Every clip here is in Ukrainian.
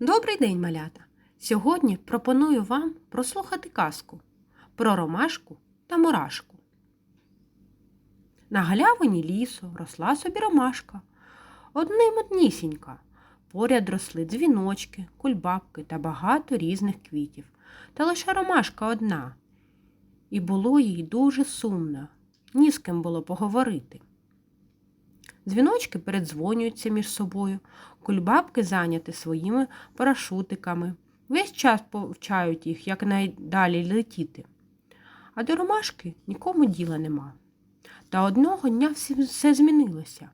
Добрий день, малята! Сьогодні пропоную вам прослухати казку про ромашку та мурашку. На галявині лісу росла собі ромашка, одним однісінька. Поряд росли дзвіночки, кульбабки та багато різних квітів. Та лише ромашка одна. І було їй дуже сумно, ні з ким було поговорити. Дзвіночки передзвонюються між собою, кульбабки зайняті своїми парашутиками. Весь час повчають їх, як найдалі летіти. А до ромашки нікому діла нема. Та одного дня все змінилося.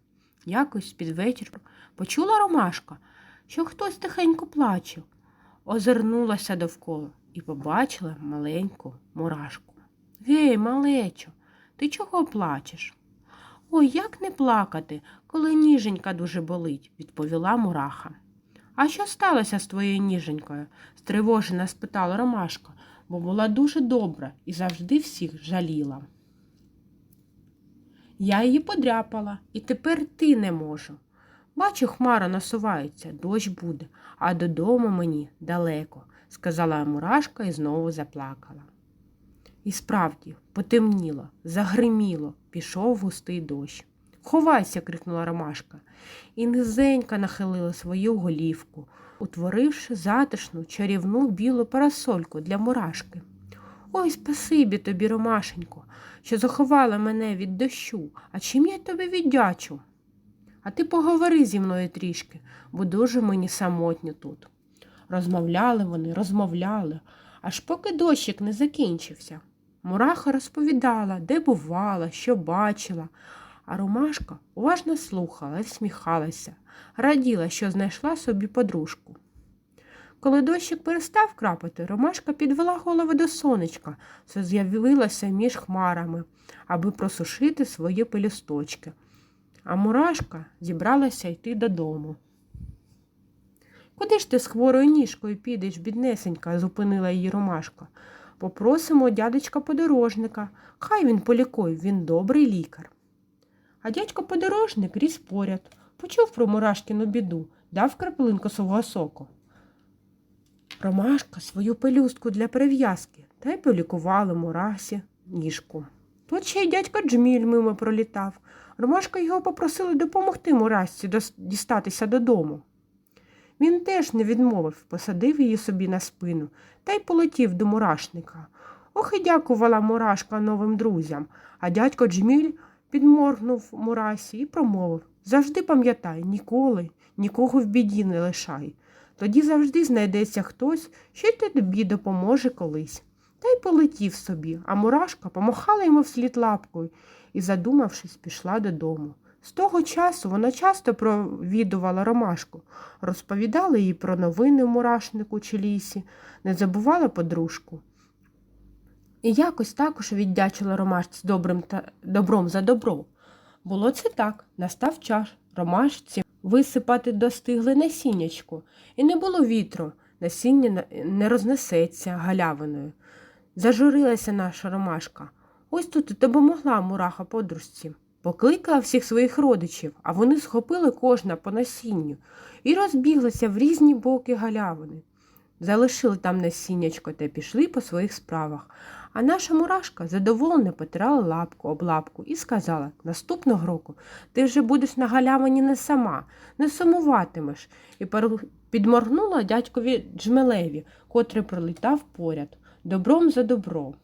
Якось під вечір почула ромашка, що хтось тихенько плаче. Озирнулася довкола і побачила маленьку мурашку. Гей, малечо, ти чого плачеш? Ой, як не плакати, коли ніженька дуже болить, відповіла мураха. А що сталося з твоєю ніженькою? стривожена спитала Ромашка, бо була дуже добра і завжди всіх жаліла. Я її подряпала, і тепер ти не можу. Бачу, хмара насувається, дощ буде, а додому мені далеко, сказала мурашка і знову заплакала. І справді, потемніло, загриміло, пішов густий дощ. Ховайся, крикнула Ромашка, і низенька нахилила свою голівку, утворивши затишну чарівну білу парасольку для мурашки. Ой, спасибі тобі, Ромашенько, що заховала мене від дощу, а чим я тобі віддячу? А ти поговори зі мною трішки, бо дуже мені самотньо тут. Розмовляли вони, розмовляли, аж поки дощик не закінчився. Мураха розповідала, де бувала, що бачила, а Ромашка уважно слухала і всміхалася, раділа, що знайшла собі подружку. Коли дощик перестав крапати, Ромашка підвела голову до сонечка, що з'явилося між хмарами, аби просушити свої пелюсточки. А мурашка зібралася йти додому. Куди ж ти з хворою ніжкою підеш, біднесенька? зупинила її Ромашка. Попросимо дядечка подорожника. Хай він полікує, він добрий лікар. А дядько подорожник ріс поряд, почув про Мурашкіну біду, дав краплинку свого соку. Ромашка свою пелюстку для перев'язки та й полікували Мурасі ніжку. Тут ще й дядько Джміль мимо пролітав. Ромашка його попросили допомогти Мурасці дістатися додому. Він теж не відмовив, посадив її собі на спину та й полетів до мурашника. Ох і дякувала мурашка новим друзям, а дядько Джміль підморгнув Мурасі і промовив Завжди пам'ятай, ніколи, нікого в біді не лишай. Тоді завжди знайдеться хтось, що тобі допоможе колись. Та й полетів собі, а мурашка помахала йому вслід лапкою і, задумавшись, пішла додому. З того часу вона часто провідувала ромашку, розповідала їй про новини в мурашнику чи лісі, не забувала подружку. І якось також віддячила ромашці добрим та добром за добро. Було це так, настав час ромашці висипати достигле насіннячко, і не було вітру, насіння не рознесеться галявиною. Зажурилася наша ромашка. Ось тут і допомогла мураха подружці. Покликала всіх своїх родичів, а вони схопили кожна по насінню і розбіглися в різні боки галявини. Залишили там насіннячко та пішли по своїх справах. А наша мурашка задоволено потирала лапку об лапку і сказала наступного року ти вже будеш на галявині не сама, не сумуватимеш. І підморгнула дядькові Джмелеві, котрий пролітав поряд, добром за добро.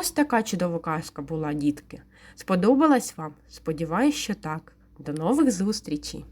Ось така чудова казка була, дітки. Сподобалась вам? Сподіваюсь, що так. До нових зустрічей!